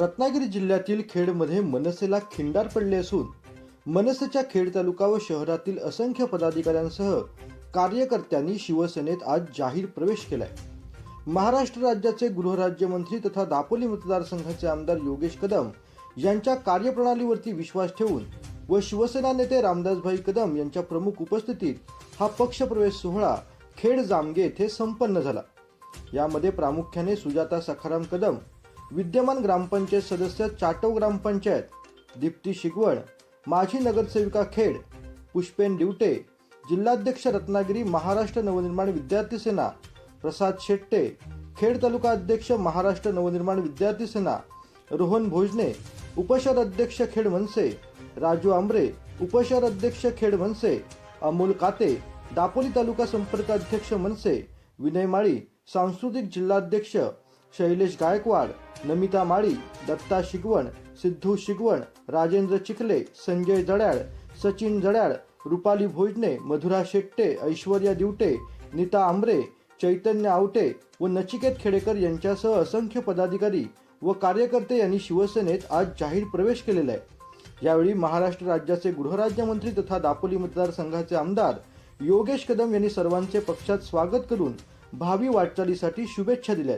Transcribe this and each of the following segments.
रत्नागिरी जिल्ह्यातील खेडमध्ये मनसेला खिंडार पडले असून मनसेच्या खेड तालुका व शहरातील असंख्य पदाधिकाऱ्यांसह कार्यकर्त्यांनी शिवसेनेत आज जाहीर प्रवेश केलाय. महाराष्ट्र राज्याचे गृहराज्यमंत्री तथा दापोली मतदारसंघाचे आमदार योगेश कदम यांच्या कार्यप्रणालीवरती विश्वास ठेवून व शिवसेना नेते रामदासभाई कदम यांच्या प्रमुख उपस्थितीत हा पक्षप्रवेश सोहळा खेड जामगे येथे संपन्न झाला. यामध्ये प्रामुख्याने सुजाता सखाराम कदम विद्यमान ग्रामपंचायत सदस्य चाटव ग्रामपंचायत दीप्ती शिगवण माजी नगरसेविका खेड पुष्पेन दिवटे जिल्हाध्यक्ष रत्नागिरी महाराष्ट्र नवनिर्माण विद्यार्थी सेना प्रसाद शेट्टे खेड तालुका अध्यक्ष महाराष्ट्र नवनिर्माण विद्यार्थी सेना रोहन भोजने उपशहर अध्यक्ष खेड मनसे राजू आंबरे उपशहर अध्यक्ष खेड मनसे अमोल काते दापोली तालुका संपर्क अध्यक्ष मनसे विनय माळी सांस्कृतिक जिल्हाध्यक्ष शैलेश गायकवाड नमिता माळी दत्ता शिगवण सिद्धू शिगवण राजेंद्र चिखले संजय जड्याळ सचिन जड्याळ रुपाली भोजने मधुरा शेट्टे ऐश्वर्या दिवटे नीता आंबरे चैतन्य आवटे व नचिकेत खेडेकर यांच्यासह असंख्य पदाधिकारी व कार्यकर्ते यांनी शिवसेनेत आज जाहीर प्रवेश केलेला आहे. यावेळी महाराष्ट्र राज्याचे गृहराज्यमंत्री तथा दापोली मतदारसंघाचे आमदार योगेश कदम यांनी सर्वांचे पक्षात स्वागत करून भावी वाटचालीसाठी शुभेच्छा दिल्या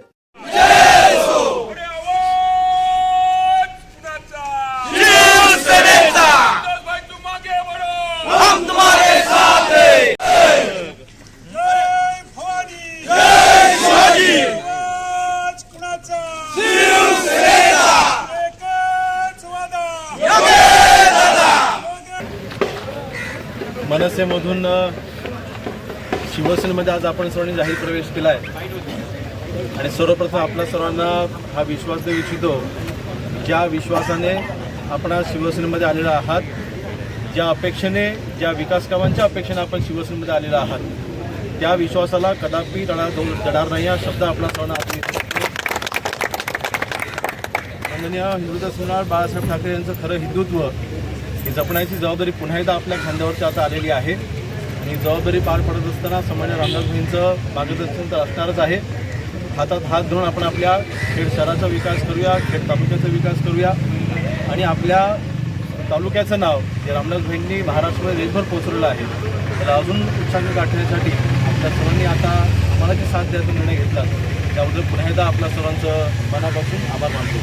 मनसेमधून शिवसेनेमध्ये आज आपण सर्वांनी जाहीर प्रवेश केला आहे आणि सर्वप्रथम आपल्या सर्वांना हा विश्वास देऊ इच्छितो ज्या विश्वासाने आपण आज शिवसेनेमध्ये आलेलो आहात ज्या अपेक्षेने ज्या विकास कामांच्या अपेक्षेने आपण शिवसेनेमध्ये आलेलो आहात त्या विश्वासाला कदापि तडा जडणार नाही हा शब्द आपला सर्वांना आज इथे माननीय हिंदुत्व सोनार बाळासाहेब ठाकरे यांचं खरं हिंदुत्व ही जपण्याची जबाबदारी पुन्हा एकदा आपल्या खांद्यावरती आता आलेली आहे. आणि ही जबाबदारी पार पडत असताना सामान्य रामदासजींचं मार्गदर्शन तर असणारच आहे. हातात हात धरून आपण आपल्या खेड शहराचा विकास करूया खेड तालुक्याचा विकास करूया. आणि आपल्या तालुक्याचं नाव जे रामदासभाईंनी महाराष्ट्रामध्ये देशभर पोचवलेलं आहे त्याला अजून उत्साह गाठण्यासाठी आपल्या सर्वांनी आता आम्हाला जे साथ द्यायचा निर्णय घेतला. त्याबद्दल पुन्हा एकदा आपल्या सर्वांचं मनापासून आभार मानतो.